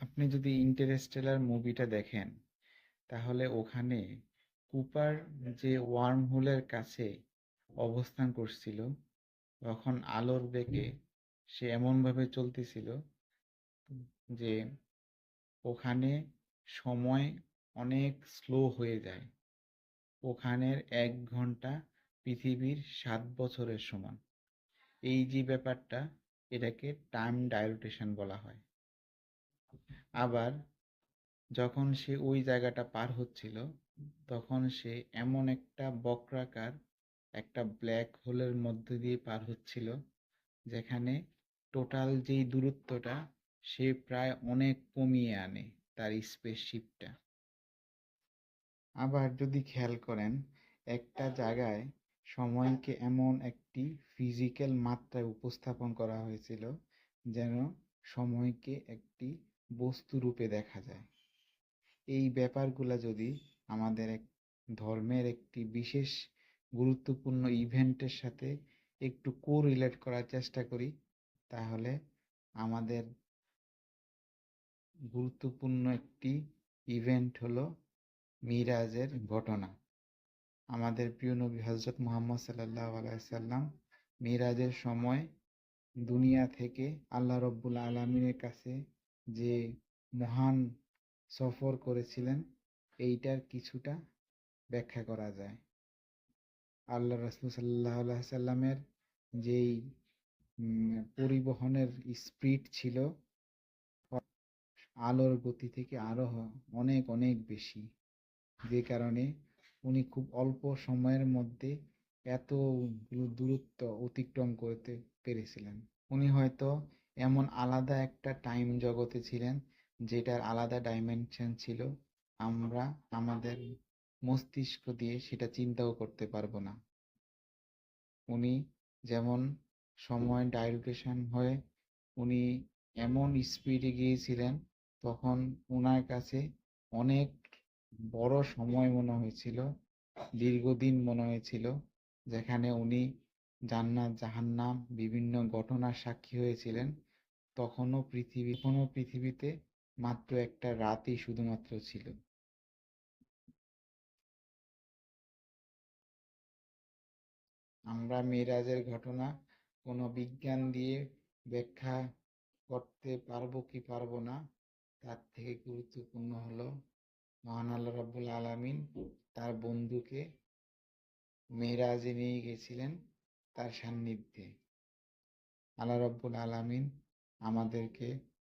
আপনি যদি ইন্টারস্টেলার মুভিটা দেখেন তাহলে ওখানে কুপার যে ওয়ার্ম হোলের কাছে অবস্থান করছিল তখন আলোর বেগে সে এমনভাবে চলতেছিল যে ওখানে সময় অনেক স্লো হয়ে যায়। ওখানের এক ঘণ্টা পৃথিবীর সাত বছরের সমান। এই যে ব্যাপারটা এটাকে টাইম ডাইলুটেশন বলা হয়। আবার যখন সে ওই জায়গাটা পার হচ্ছিল, তখন সে এমন একটা বক্রাকার, একটা ব্ল্যাক হোলের মধ্যে দিয়ে পার হচ্ছিল, যেখানে টোটাল যেই দূরত্বটা সে প্রায় অনেক কমিয়ে আনে তার স্পেসশিপটা আবার যদি খেয়াল করেন, একটা জায়গায় সময়কে এমন একটি ফিজিক্যাল মাত্রায় উপস্থাপন করা হয়েছিল, যেন সময়কে একটি বস্তু রূপে দেখা যায়। এই ব্যাপারগুলা যদি আমাদের এক ধর্মের একটি বিশেষ গুরুত্বপূর্ণ ইভেন্টের সাথে একটু কোরিলেট করার চেষ্টা করি, তাহলে আমাদের গুরুত্বপূর্ণ একটি ইভেন্ট হলো মিরাজের ঘটনা। আমাদের প্রিয় নবী হজরত মোহাম্মদ সাল্লাহ আলাইসাল্লাম মিরাজের সময় দুনিয়া থেকে আল্লাহ রব্বুল আলমিনের কাছে যে মহান সফর করেছিলেন, এইটার কিছুটা ব্যাখ্যা করা যায়। আল্লাহ রসুল সাল্লাহ সাল্লামের যেই পরিবহনের স্পিড ছিল, আলোর গতি থেকে আরও অনেক অনেক বেশি। যে কারণে উনি খুব অল্প সময়ের মধ্যে এত দূরত্ব অতিক্রম করতে পেরেছিলেন। উনি হয়তো এমন আলাদা একটা টাইম জগতে ছিলেন, যেটার আলাদা ডাইমেনশন ছিল। আমরা আমাদের মস্তিষ্ক দিয়ে সেটা চিন্তাও করতে পারব না। উনি যেমন সময় ডাইলুটেশন হয়ে উনি এমন স্পিডে গিয়েছিলেন, তখন ওনার কাছে অনেক বড় সময় মনে হয়েছিল, দীর্ঘদিন মনে হয়েছিল, যেখানে উনি জান্নাত জাহান্নাম বিভিন্ন ঘটনার সাক্ষী হয়েছিলেন। তখনও পৃথিবী, তখনও পৃথিবীতে মাত্র একটা রাতই শুধুমাত্র ছিল। আমরা মেরাজের ঘটনা কোনো বিজ্ঞান দিয়ে ব্যাখ্যা করতে পারব কি পারব না, তার থেকে গুরুত্বপূর্ণ হলো মহান আল্লাহ রাব্বুল আলামিন তার বন্ধুকে মেরাজে নিয়ে গেছিলেন তার সান্নিধ্যে। আল্লাহ রাব্বুল আলামিন আমাদেরকে